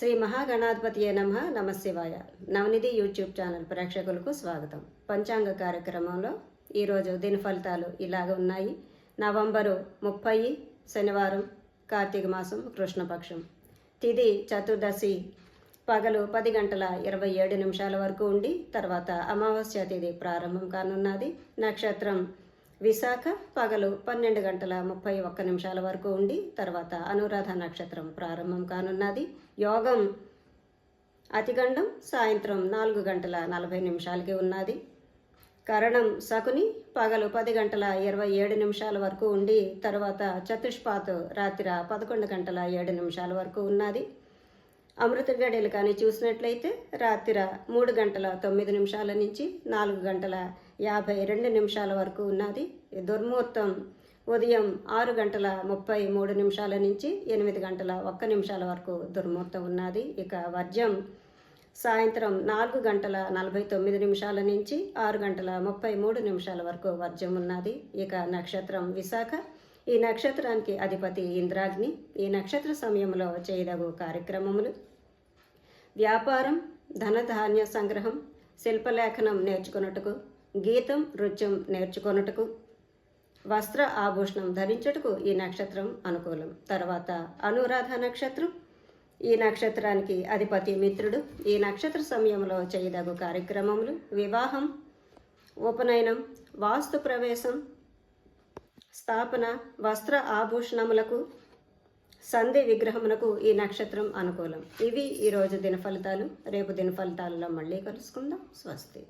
శ్రీ మహాగణాధిపతి నమ. నమశివాయ. నవనిధి YouTube channel ప్రేక్షకులకు స్వాగతం. పంచాంగ కార్యక్రమంలో ఈరోజు దిన ఫలితాలు ఇలాగ ఉన్నాయి. నవంబరు ముప్పై శనివారం కార్తీక మాసం కృష్ణపక్షం. తిది చతుర్దశి పగలు పది గంటల ఇరవై ఏడు నిమిషాల వరకు ఉండి తర్వాత అమావాస్య తిథి ప్రారంభం కానున్నది. నక్షత్రం విశాఖ పగలు పన్నెండు గంటల ముప్పై ఒక్క నిమిషాల వరకు ఉండి తర్వాత అనురాధ నక్షత్రం ప్రారంభం కానున్నది. యోగం అతిగండం సాయంత్రం నాలుగు గంటల నలభై నిమిషాలకి ఉన్నది. కరణం శకుని పగలు పది గంటల ఇరవై ఏడు నిమిషాల వరకు ఉండి తర్వాత చతుష్పాత్ రాత్రి పదకొండు గంటల ఏడు నిమిషాల వరకు ఉన్నది. అమృత గడియలు కానీ చూసినట్లయితే రాత్రి మూడు గంటల తొమ్మిది నిమిషాల నుంచి నాలుగు గంటల యాభై రెండు నిమిషాల వరకు ఉన్నది. దుర్ముహూర్తం ఉదయం ఆరు గంటల ముప్పై మూడు నిమిషాల నుంచి ఎనిమిది గంటల ఒక్క నిమిషాల వరకు దుర్ముహూర్తం ఉన్నది. ఇక వర్జం సాయంత్రం నాలుగు గంటల నలభై తొమ్మిది నిమిషాల నుంచి ఆరు గంటల ముప్పై మూడు నిమిషాల వరకు వర్జం ఉన్నది. ఇక నక్షత్రం విశాఖ. ఈ నక్షత్రానికి అధిపతి ఇంద్రాగ్ని. ఈ నక్షత్ర సమయంలో చేయదగు కార్యక్రమములు వ్యాపారం ధనధాన్య సంగ్రహం శిల్పలేఖనం నేర్చుకొనుటకు గీతం నృత్యం నేర్చుకొనుటకు వస్త్ర ఆభూషణం ధరించుటకు ఈ నక్షత్రం అనుకూలం. తర్వాత అనురాధ నక్షత్రం. ఈ నక్షత్రానికి అధిపతి మిత్రుడు. ఈ నక్షత్ర సమయంలో చేయదగు కార్యక్రమములు వివాహం ఉపనయనం వాస్తు ప్రవేశం స్థాపన వస్త్ర ఆభూషణములకు సంధి విగ్రహమునకు ఈ నక్షత్రం అనుకూలం. ఇవి ఈరోజు దిన ఫలితాలు రేపు దిన ఫలితాలలో మళ్ళీ కలుసుకుందాం. స్వస్తి.